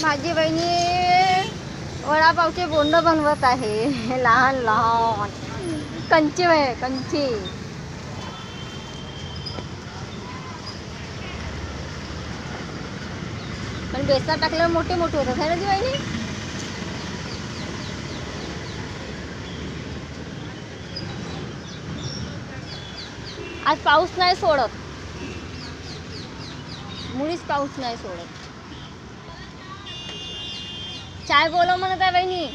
माझी बहिणी वडापावचे बोंड बनवत आहे. लहान लहान. कंची आहे कंची. पण बेसन टाकल्यावर मोठे मोठे होतात. आहे ना ती बहिणी? आज पाऊस नाही सोडत. मुळीच पाऊस नाही सोडत. चाय बोलव म्हणत आहे बहिणी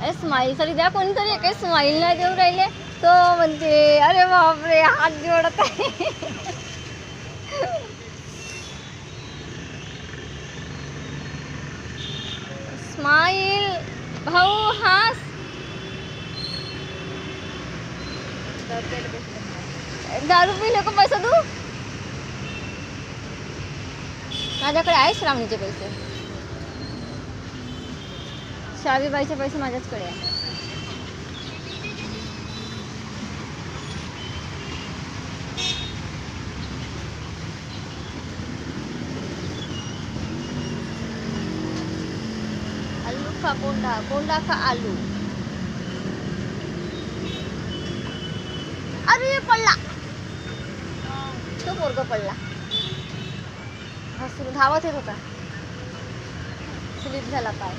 अरे स्माईल तरी द्या कोणीतरी काही स्माईल नाही देऊ राहिले? तो म्हणते अरे बापरे हात जोडत आहे. स्माईल भाऊ हास दारू पिले का पैसा तू माझ्याकडे आहे श्रावणीचे पैसे शावीबाईचे पैसे माझ्याचकडे आहे आलू का कोंडा कोंडा का आलू अरे पडला. तो पोरग पडला. हसून धावत येत होता स्लिप झाला पाय.